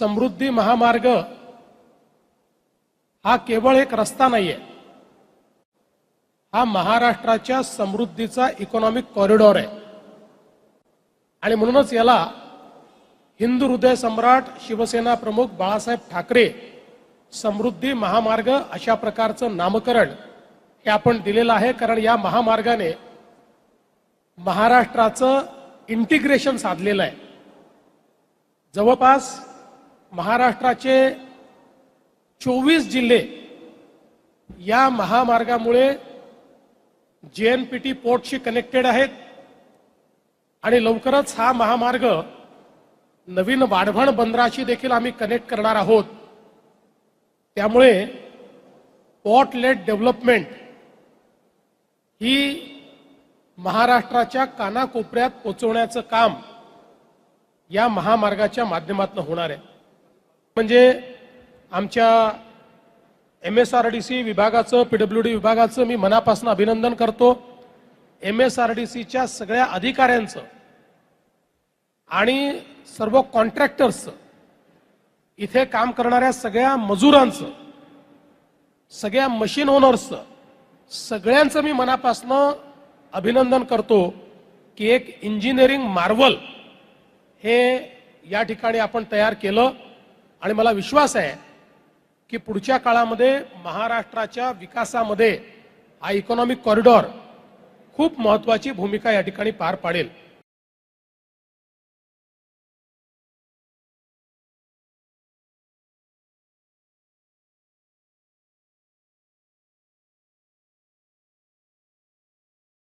समृद्धी महामार्ग हा केवळ एक रस्ता नाहीये. हा महाराष्ट्राच्या समृद्धीचा इकॉनॉमिक कॉरिडॉर आहे. आणि म्हणूनच याला हिंदू हृदय सम्राट शिवसेना प्रमुख बाळासाहेब ठाकरे समृद्धी महामार्ग अशा प्रकारचं नामकरण हे आपण दिलेलं आहे. कारण या महामार्गाने महाराष्ट्राचं इंटिग्रेशन साधलेलं आहे. जवळपास महाराष्ट्राचे चोवीस जिल्हे या महामार्गामुळे जे एन पी टी पोर्टशी कनेक्टेड आहेत. आणि लवकरच हा महामार्ग नवीन वाढवण बंदराशी देखील आम्ही कनेक्ट करणार आहोत. त्यामुळे पोर्ट लेट डेव्हलपमेंट ही महाराष्ट्राच्या कानाकोपऱ्यात पोचवण्याचं काम या महामार्गाच्या माध्यमातून होणार आहे. म्हणजे आमच्या M S R D C विभागाचं पीडब्ल्यू डी विभागाचं मी मनापासून अभिनंदन करतो. एम एस आर डी सीच्या सगळ्या अधिकाऱ्यांचं आणि सर्व कॉन्ट्रॅक्टर्सचं इथे काम करणाऱ्या सगळ्या मजुरांचं सगळ्या मशीन ओनर्सचं सगळ्यांचं मी मनापासनं अभिनंदन करतो की एक इंजिनिअरिंग मार्वल हे या ठिकाणी आपण तयार केलं. आणि मला विश्वास आहे की पुढच्या काळामध्ये महाराष्ट्राच्या विकासामध्ये हा इकॉनॉमिक कॉरिडॉर खूप महत्वाची भूमिका या ठिकाणी पार पाडेल.